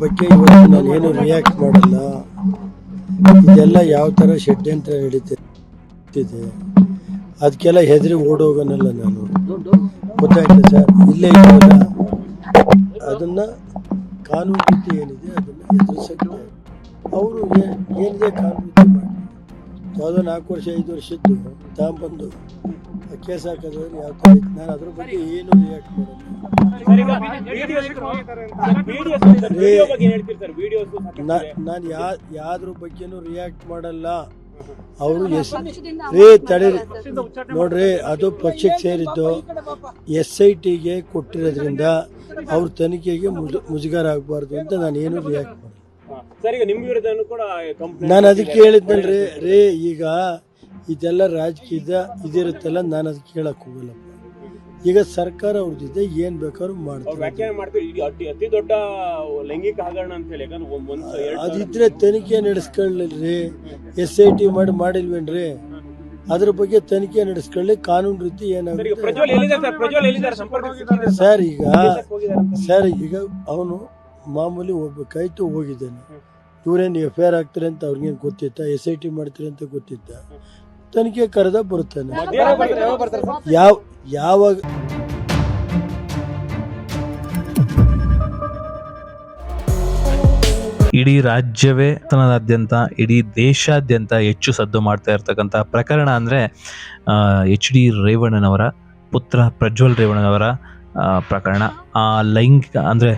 ಬಗ್ಗೆ ಇವತ್ತು ನಾನು ಏನು ರಿಯಾಕ್ಟ್ ಮಾಡಲ್ಲ. ಇದೆಲ್ಲ ಯಾವ ಥರ ಷಡ್ಯಂತ್ರ ನಡೀತಿದೆ ಅದಕ್ಕೆಲ್ಲ ಹೆದರಿ ಓಡೋಗನಲ್ಲ ನಾನು. ಗೊತ್ತಾಯ್ತು ಸರ್? ಇಲ್ಲೇ ಇದೆಯಲ್ಲ ಅದನ್ನು ಕಾನೂನು ರೀತಿ ಏನಿದೆ ಅದನ್ನು ಎದುರಿಸಕ್ಕೆ ಅವರು ಏನಿದೆ ಕಾನೂನು ರೀತಿ ಮಾಡಿ? ಯಾವುದೋ ನಾಲ್ಕು ವರ್ಷ, ಐದು ವರ್ಷದ್ದು ತಾಂಬಂದು ಕೇಸ್ ಹಾಕೋದ್ರೆ ಯಾವ ಥರ ನಾನು ಅದ್ರ ಬಗ್ಗೆ ಏನು ರಿಯಾಕ್ಟ್ ನಾ- ನಾನು ಯಾ ಯಾವ್ದ್ರ ಬಗ್ಗೆನೂ ರಿಯಾಕ್ಟ್ ಮಾಡಲ್ಲ. ಅವರು ಎಸ್ ರೇ ತಡೀರಿ ನೋಡ್ರಿ ಅದು ಪಕ್ಷಕ್ಕೆ ಸೇರಿದ್ದು ಎಸ್ ಐ ಟಿಗೆ ಕೊಟ್ಟಿರೋದ್ರಿಂದ ಅವ್ರ ತನಿಖೆಗೆ ಮುಜು ಮುಜುಗರ ಆಗಬಾರ್ದು ಅಂತ ನಾನು ಏನು ರಿಯಾಕ್ಟ್ ಕೂಡ ನಾನು ಅದಕ್ಕೆ ಹೇಳಿದ್ನಲ್ರಿ ರೇ ಈಗ ಇದೆಲ್ಲ ರಾಜಕೀಯದ ಇದಿರುತ್ತಲ್ಲ ನಾನು ಅದಕ್ಕೆ ಹೇಳಕ್ ಹೋಗಲ್ಲಪ್ಪ. ಈಗ ಸರ್ಕಾರ ಅವ್ರದ್ದಿದೆ ಏನ್ ಬೇಕಾದ್ರೂ ಮಾಡ್ತಾರೆ ವ್ಯಾಖ್ಯಾನ ಮಾಡ್ತೀವಿ ಇದು ಅತಿ ಅತಿ ದೊಡ್ಡ ಲೈಂಗಿಕ ಹಗರಣ ಅಂತ ಹೇಳಿ ಯಾಕಂದ್ರೆ ಒಂದ್ ಒಂದ್ ಎರಡ್ ಸಾವಿರ- ಅದಿದ್ರೆ ತನಿಖೆ ನಡೆಸ್ಕೊಳ್ಳಿ ಎಸ್ ಐ ಟಿ ಮಾಡಿ ಮಾಡಿಲ್ವೇನ್ರಿ? ಅದ್ರ ಬಗ್ಗೆ ತನಿಖೆ ನಡೆಸ್ಕೊಳ್ಳಿ ಕಾನೂನು ರೀತಿ ಸರ್ ಈಗ ಏನಾಗುತ್ತೆ ಪ್ರಜ್ವಲ್ ಎಲ್ಲಿದ್ದಾರೆ ಸರ್? ಪ್ರಜ್ವಲ್ ಎಲ್ಲಿದ್ದಾರೆ? ಸಂಪರ್ಕ ಸರ್? ಸರ್ ಈಗ ವಿದೇಶಕ್ಕೆ ಹೋಗಿದ್ದಾರೆ ಅಂತ. ಸರ್ ಈಗ ಅವನು ಮಾಮೂಲಿ ಹೋಗ್ಬೇಕಾಯ್ತು ಹೋಗಿದ್ದಾನೆ. ಇವರೇನು ಎಫ್ ಐ ಆರ್ ಆಗ್ತಾರೆ ಅಂತ ಅವ್ರಿಗೇನು ಗೊತ್ತಿತ್ತ? ಎಸ್ ಐ ಟಿ ಮಾಡ್ತಾರೆ ಅಂತ ಗೊತ್ತಿತ್ತ? ತನಿಖೆ ಕರೆದ ಬರುತ್ತೇನೆ? ಯಾವ ಯಾವಾಗ? ಇಡೀ ರಾಜ್ಯವೇ ತನದಾದ್ಯಂತ ಇಡೀ ದೇಶಾದ್ಯಂತ ಹೆಚ್ಚು ಸದ್ದು ಮಾಡ್ತಾ ಇರ್ತಕ್ಕಂಥ ಪ್ರಕರಣ ಅಂದರೆ ಎಚ್ ಡಿ ರೇವಣ್ಣನವರ ಪುತ್ರ ಪ್ರಜ್ವಲ್ ರೇವಣ್ಣನವರ ಪ್ರಕರಣ. ಆ, ಲೈಂಗಿಕ ಅಂದರೆ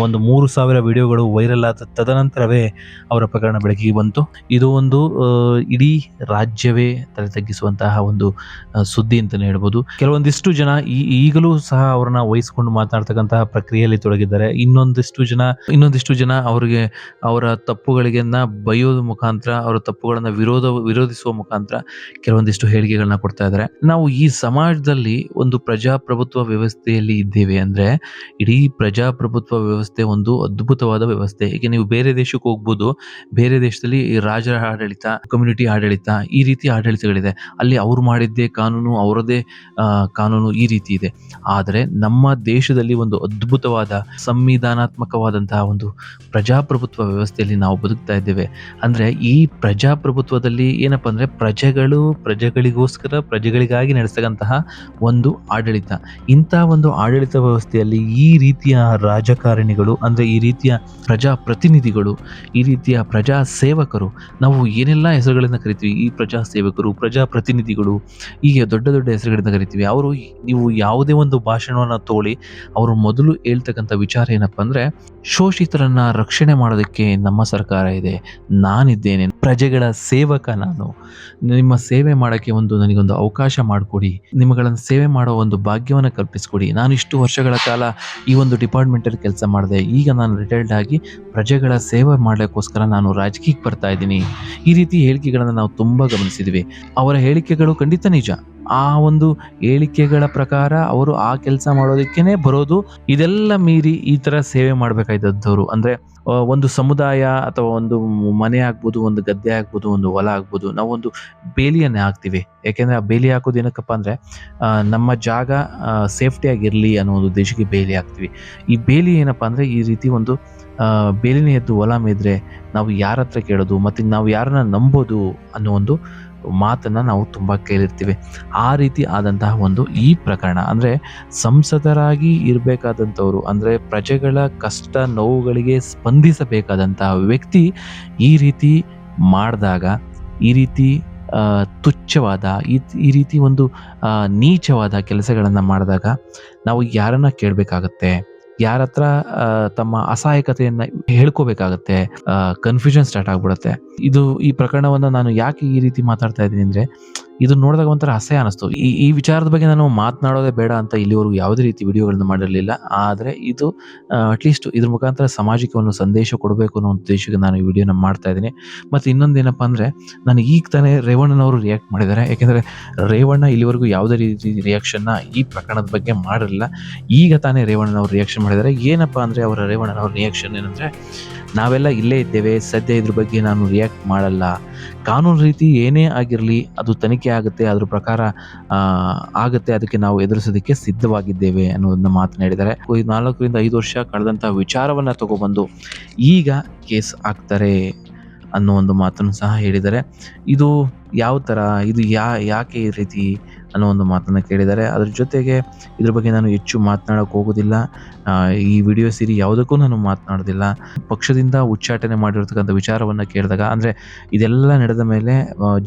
ಒಂದು ಮೂರು ಸಾವಿರ ವಿಡಿಯೋಗಳು ವೈರಲ್ ಆದ ತದನಂತರವೇ ಅವರ ಪ್ರಕರಣ ಬೆಳಕಿಗೆ ಬಂತು. ಇದು ಒಂದು ಇಡೀ ರಾಜ್ಯವೇ ತಲೆ ತಗ್ಗಿಸುವಂತಹ ಒಂದು ಸುದ್ದಿ ಅಂತಲೇ ಹೇಳ್ಬೋದು. ಕೆಲವೊಂದಿಷ್ಟು ಜನ ಈಗಲೂ ಸಹ ಅವ್ರನ್ನ ವಹಿಸ್ಕೊಂಡು ಮಾತನಾಡ್ತಕ್ಕಂತಹ ಪ್ರಕ್ರಿಯೆಯಲ್ಲಿ ತೊಡಗಿದ್ದಾರೆ. ಇನ್ನೊಂದಿಷ್ಟು ಜನ ಇನ್ನೊಂದಿಷ್ಟು ಜನ ಅವರಿಗೆ ಅವರ ತಪ್ಪುಗಳಿಗೆನ್ನ ಬೈಯೋದ ಮುಖಾಂತರ, ಅವರ ತಪ್ಪುಗಳನ್ನು ವಿರೋಧ, ವಿರೋಧಿಸುವ ಮುಖಾಂತರ ಕೆಲವೊಂದಿಷ್ಟು ಹೇಳಿಕೆಗಳನ್ನ ಕೊಡ್ತಾ ಇದ್ದಾರೆ. ನಾವು ಈ ಸಮಾಜದಲ್ಲಿ ಒಂದು ಪ್ರಜಾಪ್ರಭುತ್ವ ವ್ಯವಸ್ಥೆಯಲ್ಲಿ ಇದ್ದೇವೆ ಅಂದರೆ ಇಡೀ ಪ್ರಜಾಪ್ರಭುತ್ವ ವ್ಯವಸ್ಥೆ ಒಂದು ಅದ್ಭುತವಾದ ವ್ಯವಸ್ಥೆ. ಈಗ ನೀವು ಬೇರೆ ದೇಶಕ್ಕೆ ಹೋಗ್ಬೋದು, ಬೇರೆ ದೇಶದಲ್ಲಿ ರಾಜರ ಆಡಳಿತ ಕಮ್ಯುನಿಟಿ ಆಡಳಿತ ಈ ರೀತಿ ಆಡಳಿತಗಳಿದೆ. ಅಲ್ಲಿ ಅವ್ರು ಮಾಡಿದ್ದೇ ಕಾನೂನು, ಅವರದೇ ಕಾನೂನು ಈ ರೀತಿ ಇದೆ. ಆದರೆ ನಮ್ಮ ದೇಶದಲ್ಲಿ ಒಂದು ಅದ್ಭುತವಾದ, ಸಂವಿಧಾನಾತ್ಮಕವಾದಂತಹ ಒಂದು ಪ್ರಜಾಪ್ರಭುತ್ವ ವ್ಯವಸ್ಥೆಯಲ್ಲಿ ನಾವು ಬದುಕ್ತಾ ಇದ್ದೇವೆ. ಅಂದರೆ ಈ ಪ್ರಜಾಪ್ರಭುತ್ವದಲ್ಲಿ ಏನಪ್ಪ ಅಂದರೆ ಪ್ರಜೆಗಳು ಪ್ರಜೆಗಳಿಗೋಸ್ಕರ, ಪ್ರಜೆಗಳಿಗಾಗಿ ನಡೆಸ್ತಕ್ಕಂತಹ ಒಂದು ಆಡಳಿತ. ಇಂಥ ಒಂದು ಆಡಳಿತ ವ್ಯವಸ್ಥೆಯಲ್ಲಿ ಈ ರೀತಿಯ ರಾಜಕಾರಣಿಗಳು, ಅಂದರೆ ಈ ರೀತಿಯ ಪ್ರಜಾಪ್ರತಿನಿಧಿಗಳು, ಈ ರೀತಿಯ ಪ್ರಜಾ ಸೇವಕರು ನಾವು ಏನೆಲ್ಲ ಹೆಸರುಗಳಿಂದ ಕರಿತೀವಿ? ಈ ಪ್ರಜಾ ಸೇವಕರು ಪ್ರಜಾಪ್ರತಿನಿಧಿಗಳು, ಹೀಗೆ ದೊಡ್ಡ ದೊಡ್ಡ ಹೆಸರುಗಳಿಂದ ಕರಿತೀವಿ. ಅವರು ನೀವು ಯಾವುದೇ ಒಂದು ಭಾಷಣವನ್ನು ತೋಳಿ, ಅವರು ಮೊದಲು ಹೇಳ್ತಕ್ಕಂಥ ವಿಚಾರ ಏನಪ್ಪ ಅಂದರೆ, ಶೋಷಿತರನ್ನು ರಕ್ಷಣೆ ಮಾಡೋದಕ್ಕೆ ನಮ್ಮ ಸರ್ಕಾರ ಇದೆ. ನಾನಿದ್ದೇನೆ. ಪ್ರಜೆಗಳ ಸೇವಕ ನಾನು. ನಿಮ್ಮ ಸೇವೆ ಮಾಡೋಕ್ಕೆ ಒಂದು ನನಗೊಂದು ಅವಕಾಶ ಮಾಡಿಕೊಡಿ. ನಿಮ್ಮಗಳನ್ನು ಸೇವೆ ಮಾಡೋ ಒಂದು ಭಾಗ್ಯವನ್ನು ಕಲ್ಪಿಸ್ಕೊಡಿ. ನಾನು ಇಷ್ಟು ವರ್ಷಗಳ ಕಾಲ ಈ ಒಂದು ಡಿಪಾರ್ಟ್ಮೆಂಟಲ್ಲಿ ಕೆಲಸ ಮಾಡಿದೆ. ಈಗ ನಾನು ರಿಟೈರ್ಡ್ ಆಗಿ ಪ್ರಜೆಗಳ ಸೇವೆ ಮಾಡಲಿಕ್ಕೋಸ್ಕರ ನಾನು ರಾಜಕೀಯಕ್ಕೆ ಬರ್ತಾ ಇದ್ದೀನಿ. ಈ ರೀತಿ ಹೇಳಿಕೆಗಳನ್ನು ನಾವು ತುಂಬ ಗಮನಿಸಿದ್ವಿ. ಅವರ ಹೇಳಿಕೆಗಳು ಖಂಡಿತ ನಿಜ. ಆ ಒಂದು ಹೇಳಿಕೆಗಳ ಪ್ರಕಾರ ಅವರು ಆ ಕೆಲಸ ಮಾಡೋದಕ್ಕೇನೆ ಬರೋದು. ಇದೆಲ್ಲ ಮೀರಿ ಈ ಥರ ಸೇವೆ ಮಾಡಬೇಕಾಯ್ತದ್ದವರು. ಅಂದರೆ ಒಂದು ಸಮುದಾಯ ಅಥವಾ ಒಂದು ಮನೆ ಆಗ್ಬೋದು, ಒಂದು ಗದ್ದೆ ಆಗ್ಬೋದು, ಒಂದು ಹೊಲ ಆಗ್ಬೋದು, ನಾವು ಒಂದು ಬೇಲಿಯನ್ನೇ ಹಾಕ್ತೀವಿ. ಯಾಕೆಂದರೆ ಆ ಬೇಲಿ ಹಾಕೋದು ಏನಕ್ಕಪ್ಪ ಅಂದರೆ ನಮ್ಮ ಜಾಗ ಸೇಫ್ಟಿಯಾಗಿರಲಿ ಅನ್ನೋ ಒಂದು ಉದ್ದೇಶಕ್ಕೆ ಬೇಲಿ ಹಾಕ್ತೀವಿ. ಈ ಬೇಲಿ ಏನಪ್ಪ ಅಂದರೆ, ಈ ರೀತಿ ಒಂದು ಬೇಲಿನೇ ಎದ್ದು ಹೊಲ ಮೇದ್ರೆ ನಾವು ಯಾರ ಹತ್ರ ಕೇಳೋದು, ಮತ್ತು ನಾವು ಯಾರನ್ನ ನಂಬೋದು ಅನ್ನೋ ಒಂದು ಮಾತನ್ನು ನಾವು ತುಂಬ ಕೇಳಿರ್ತೀವಿ. ಆ ರೀತಿ ಆದಂತಹ ಒಂದು ಈ ಪ್ರಕರಣ, ಅಂದರೆ ಸಂಸದರಾಗಿ ಇರಬೇಕಾದಂಥವ್ರು, ಅಂದರೆ ಪ್ರಜೆಗಳ ಕಷ್ಟ ನೋವುಗಳಿಗೆ ಸ್ಪಂದಿಸಬೇಕಾದಂತಹ ವ್ಯಕ್ತಿ ಈ ರೀತಿ ಮಾಡಿದಾಗ, ಈ ರೀತಿ ತುಚ್ಛವಾದ, ಈ ಈ ರೀತಿ ಒಂದು ನೀಚವಾದ ಕೆಲಸಗಳನ್ನು ಮಾಡಿದಾಗ ನಾವು ಯಾರನ್ನ ಕೇಳಬೇಕಾಗತ್ತೆ? ಯಾರ ಹತ್ರ ತಮ್ಮ ಅಸಹಾಯಕತೆಯನ್ನು ಹೇಳ್ಕೋಬೇಕಾಗತ್ತೆ ಕನ್ಫ್ಯೂಷನ್ ಸ್ಟಾರ್ಟ್ ಆಗ್ಬಿಡುತ್ತೆ. ಇದು ಈ ಪ್ರಕರಣವನ್ನು ನಾನು ಯಾಕೆ ಈ ರೀತಿ ಮಾತಾಡ್ತಾ ಇದ್ದೀನಿ ಅಂದರೆ ಇದು ನೋಡಿದಾಗ ಒಂಥರ ಅಸಹ್ಯ ಅನಿಸ್ತು. ಈ ಈ ವಿಚಾರದ ಬಗ್ಗೆ ನಾನು ಮಾತನಾಡೋದೇ ಬೇಡ ಅಂತ ಇಲ್ಲಿವರೆಗೂ ಯಾವುದೇ ರೀತಿ ವಿಡಿಯೋಗಳನ್ನು ಮಾಡಿರಲಿಲ್ಲ. ಆದರೆ ಇದು ಅಟ್ಲೀಸ್ಟ್ ಇದ್ರ ಮುಖಾಂತರ ಸಮಾಜಕ್ಕೆ ಒಂದು ಸಂದೇಶ ಕೊಡಬೇಕು ಅನ್ನೋ ಉದ್ದೇಶಕ್ಕೆ ನಾನು ಈ ವಿಡಿಯೋನ ಮಾಡ್ತಾ ಇದ್ದೀನಿ. ಮತ್ತು ಇನ್ನೊಂದೇನಪ್ಪ ಅಂದರೆ, ನಾನು ಈಗ ತಾನೇ ರೇವಣ್ಣನವರು ರಿಯಾಕ್ಟ್ ಮಾಡಿದ್ದಾರೆ. ಯಾಕೆಂದರೆ ರೇವಣ್ಣ ಇಲ್ಲಿವರೆಗೂ ಯಾವುದೇ ರೀತಿ ರಿಯಾಕ್ಷನ್ನ ಈ ಪ್ರಕರಣದ ಬಗ್ಗೆ ಮಾಡಿರಲಿಲ್ಲ. ಈಗ ತಾನೇ ರೇವಣ್ಣನವರು ರಿಯಾಕ್ಷನ್ ಮಾಡಿದ್ದಾರೆ. ಏನಪ್ಪ ಅಂದರೆ ಅವರ ರೇವಣ್ಣನವ್ರ ರಿಯಾಕ್ಷನ್ ಏನಂದರೆ ನಾವೆಲ್ಲ ಇಲ್ಲೇ ಇದ್ದೇವೆ, ಸದ್ಯ ಇದ್ರ ಬಗ್ಗೆ ನಾನು ರಿಯಾಕ್ಟ್ ಮಾಡಲ್ಲ. ಕಾನೂನು ರೀತಿ ಏನೇ ಆಗಿರಲಿ ಅದು ತನಿಖೆ ಆಗುತ್ತೆ, ಅದ್ರ ಪ್ರಕಾರ ಆಗುತ್ತೆ, ಅದಕ್ಕೆ ನಾವು ಎದುರಿಸೋದಕ್ಕೆ ಸಿದ್ಧವಾಗಿದ್ದೇವೆ ಅನ್ನೋದನ್ನ ಈ ನಾಲ್ಕರಿಂದ ಐದು ವರ್ಷ ಕಳೆದಂತಹ ವಿಚಾರವನ್ನ ತಗೊಬಂದು ಈಗ ಕೇಸ್ ಹಾಕ್ತಾರೆ ಅನ್ನೋ ಒಂದು ಮಾತನ್ನು ಸಹ ಹೇಳಿದ್ದಾರೆ. ಇದು ಯಾವ ಥರ ಇದು ಯಾ, ಯಾಕೆ ಈ ರೀತಿ ಅನ್ನೋ ಒಂದು ಮಾತನ್ನು ಕೇಳಿದ್ದಾರೆ. ಅದ್ರ ಜೊತೆಗೆ ಇದ್ರ ಬಗ್ಗೆ ನಾನು ಹೆಚ್ಚು ಮಾತನಾಡೋಕೆ ಹೋಗೋದಿಲ್ಲ. ಈ ವಿಡಿಯೋ ಸೀರಿ ಯಾವುದಕ್ಕೂ ನಾನು ಮಾತನಾಡೋದಿಲ್ಲ. ಪಕ್ಷದಿಂದ ಉಚ್ಚಾಟನೆ ಮಾಡಿರ್ತಕ್ಕಂಥ ವಿಚಾರವನ್ನು ಕೇಳಿದಾಗ ಅಂದರೆ ಇದೆಲ್ಲ ನಡೆದ ಮೇಲೆ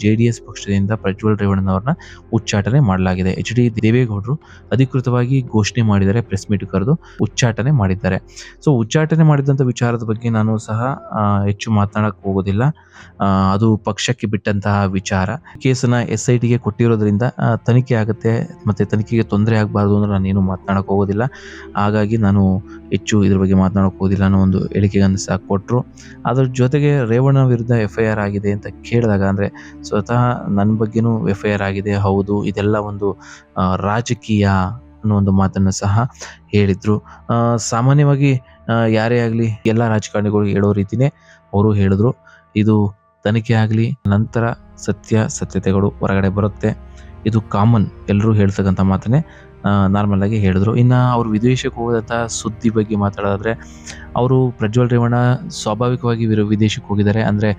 ಜೆ ಡಿ ಎಸ್ ಪಕ್ಷದಿಂದ ಪ್ರಜ್ವಲ್ ರೇವಣ್ಣನವ್ರನ್ನ ಉಚ್ಚಾಟನೆ ಮಾಡಲಾಗಿದೆ. ಎಚ್ ಡಿ ದೇವೇಗೌಡರು ಅಧಿಕೃತವಾಗಿ ಘೋಷಣೆ ಮಾಡಿದ್ದಾರೆ ಪ್ರೆಸ್ ಮೀಟ್ ಕರೆದು ಉಚ್ಚಾಟನೆ ಮಾಡಿದ್ದಾರೆ. ಸೊ ಉಚ್ಚಾಟನೆ ಮಾಡಿದಂಥ ವಿಚಾರದ ಬಗ್ಗೆ ನಾನು ಸಹ ಹೆಚ್ಚು ಮಾತನಾಡಕ್ಕೆ ಹೋಗೋದಿಲ್ಲ. ಅದು ಪಕ್ಷಕ್ಕೆ ಬಿಟ್ಟಂತಹ ವಿಚಾರ. ಕೇಸನ್ನು ಎಸ್ ಐ ಟಿಗೆ ಕೊಟ್ಟಿರೋದ್ರಿಂದ ಆ, ತನಿಖೆ ಆಗುತ್ತೆ ಮತ್ತೆ ತನಿಖೆಗೆ ತೊಂದರೆ ಆಗಬಾರ್ದು ಅಂದ್ರೆ ನಾನೇನು ಮಾತನಾಡಕ್ಕೆ ಹೋಗೋದಿಲ್ಲ. ಹಾಗಾಗಿ ನಾನು ಹೆಚ್ಚು ಇದ್ರ ಬಗ್ಗೆ ಮಾತನಾಡಕ್ಕೆ ಹೋಗೋದಿಲ್ಲ ಅನ್ನೋ ಒಂದು ಹೇಳಿಕೆಗಳನ್ನು ಸಹ ಕೊಟ್ಟರು ಅದ್ರ ಜೊತೆಗೆ ರೇವಣ್ಣ ವಿರುದ್ಧ ಎಫ್ ಐ ಆರ್ ಆಗಿದೆ ಅಂತ ಕೇಳಿದಾಗ ಅಂದರೆ ಸ್ವತಃ ನನ್ನ ಬಗ್ಗೆನೂ ಎಫ್ ಐ ಆರ್ ಆಗಿದೆ, ಹೌದು, ಇದೆಲ್ಲ ಒಂದು ರಾಜಕೀಯ ಅನ್ನೋ ಒಂದು ಮಾತನ್ನು ಸಹ ಹೇಳಿದ್ರು. ಸಾಮಾನ್ಯವಾಗಿ ಯಾರೇ ಆಗಲಿ ಎಲ್ಲ ರಾಜಕಾರಣಿಗಳು ಹೇಳೋ ರೀತಿನೇ ಅವರು ಹೇಳಿದ್ರು. ಇದು ತನಿಖೆ ಆಗಲಿ, ನಂತರ ಸತ್ಯ, ಸತ್ಯತೆಗಳು ಹೊರಗಡೆ ಬರುತ್ತೆ. ಇದು ಕಾಮನ್ ಎಲ್ಲರೂ ಹೇಳ್ತಕ್ಕಂಥ ಮಾತನ್ನೇ ನಾರ್ಮಲ್ ಆಗಿ ಹೇಳಿದ್ರು. ಇನ್ನು ಅವರು ವಿದೇಶಕ್ಕೆ ಹೋದಂಥ ಸುದ್ದಿ ಬಗ್ಗೆ ಮಾತಾಡೋದಾದ್ರೆ, ಅವರು ಪ್ರಜ್ವಲ್ ರೇವಣ್ಣ ಸ್ವಾಭಾವಿಕವಾಗಿ ವಿದೇಶಕ್ಕೆ ಹೋಗಿದ್ದಾರೆ. ಅಂದರೆ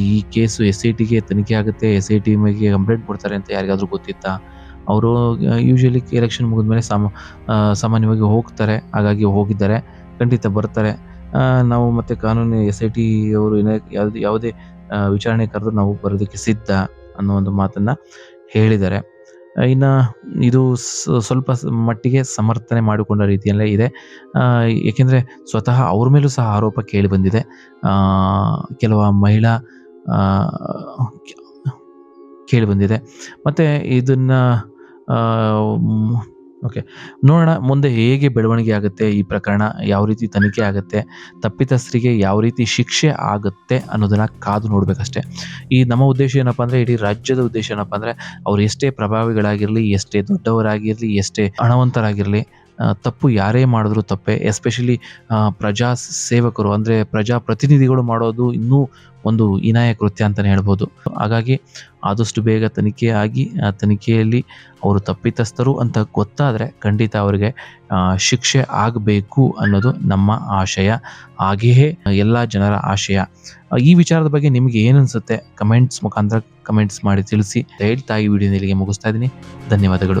ಈ ಕೇಸು ಎಸ್ ಐ ಟಿಗೆ ತನಿಖೆ ಆಗುತ್ತೆ, ಎಸ್ ಐ ಟಿ ಮೇಲೆ ಕಂಪ್ಲೇಂಟ್ ಕೊಡ್ತಾರೆ ಅಂತ ಯಾರಿಗಾದರೂ ಗೊತ್ತಿತ್ತಾ? ಅವರು ಯೂಶಲಿ ಎಲೆಕ್ಷನ್ ಮುಗಿದ್ಮೇಲೆ ಸಾಮ ಸಾಮಾನ್ಯವಾಗಿ ಹೋಗ್ತಾರೆ. ಹಾಗಾಗಿ ಹೋಗಿದ್ದಾರೆ, ಖಂಡಿತ ಬರ್ತಾರೆ. ನಾವು ಮತ್ತೆ ಕಾನೂನು ಎಸ್ ಐ ಟಿ ಅವರು ಏನೇ ಯಾವುದೇ ಯಾವುದೇ ವಿಚಾರಣೆ ಕರೆದು ನಾವು ಬರೋದಕ್ಕೆ ಸಿದ್ಧ ಅನ್ನೋ ಒಂದು ಮಾತನ್ನ ಹೇಳಿದ್ದಾರೆ. ಇನ್ನು ಇದು ಸ್ವಲ್ಪ ಮಟ್ಟಿಗೆ ಸಮರ್ಥನೆ ಮಾಡಿಕೊಂಡ ರೀತಿಯಲ್ಲೇ ಇದೆ. ಏಕೆಂದರೆ ಸ್ವತಃ ಅವ್ರ ಮೇಲೂ ಸಹ ಆರೋಪ ಕೇಳಿ ಬಂದಿದೆ. ಕೆಲವು ಮಹಿಳಾ ಕೇಳಿ ಬಂದಿದೆ. ಮತ್ತು ಇದನ್ನ ಓಕೆ ನೋಡೋಣ, ಮುಂದೆ ಹೇಗೆ ಬೆಳವಣಿಗೆ ಆಗುತ್ತೆ, ಈ ಪ್ರಕರಣ ಯಾವ ರೀತಿ ತನಿಖೆ ಆಗುತ್ತೆ, ತಪ್ಪಿತಸ್ಥರಿಗೆ ಯಾವ ರೀತಿ ಶಿಕ್ಷೆ ಆಗುತ್ತೆ ಅನ್ನೋದನ್ನ ಕಾದು ನೋಡಬೇಕಷ್ಟೇ. ಈ ನಮ್ಮ ಉದ್ದೇಶ ಏನಪ್ಪ ಅಂದರೆ, ಇಡೀ ರಾಜ್ಯದ ಉದ್ದೇಶ ಏನಪ್ಪ ಅಂದರೆ, ಅವ್ರು ಎಷ್ಟೇ ಪ್ರಭಾವಿಗಳಾಗಿರಲಿ, ಎಷ್ಟೇ ದೊಡ್ಡವರಾಗಿರಲಿ, ಎಷ್ಟೇ ಹಣವಂತರಾಗಿರಲಿ ತಪ್ಪು ಯಾರೇ ಮಾಡಿದ್ರು ತಪ್ಪೇ. ಎಸ್ಪೆಷಲಿ ಪ್ರಜಾ ಸೇವಕರು, ಅಂದರೆ ಪ್ರಜಾಪ್ರತಿನಿಧಿಗಳು ಮಾಡೋದು ಇನ್ನೂ ಒಂದು ಹೀನಾಯ ಕೃತ್ಯ ಅಂತಲೇ ಹೇಳ್ಬೋದು. ಹಾಗಾಗಿ ಆದಷ್ಟು ಬೇಗ ತನಿಖೆ ಆಗಿ, ಆ, ತನಿಖೆಯಲ್ಲಿ ಅವರು ತಪ್ಪಿತಸ್ಥರು ಅಂತ ಗೊತ್ತಾದರೆ ಖಂಡಿತ ಅವರಿಗೆ ಶಿಕ್ಷೆ ಆಗಬೇಕು ಅನ್ನೋದು ನಮ್ಮ ಆಶಯ. ಹಾಗೆಯೇ ಎಲ್ಲ ಜನರ ಆಶಯ. ಈ ವಿಚಾರದ ಬಗ್ಗೆ ನಿಮಗೆ ಏನು ಅನಿಸುತ್ತೆ ಕಮೆಂಟ್ಸ್ ಮುಖಾಂತರ ಕಮೆಂಟ್ಸ್ ಮಾಡಿ ತಿಳಿಸಿ. ಹೇಳ್ತಾ ಈ ವಿಡಿಯೋ ಇಲ್ಲಿಗೆ ಮುಗಿಸ್ತಾ ಇದ್ದೀನಿ. ಧನ್ಯವಾದಗಳು.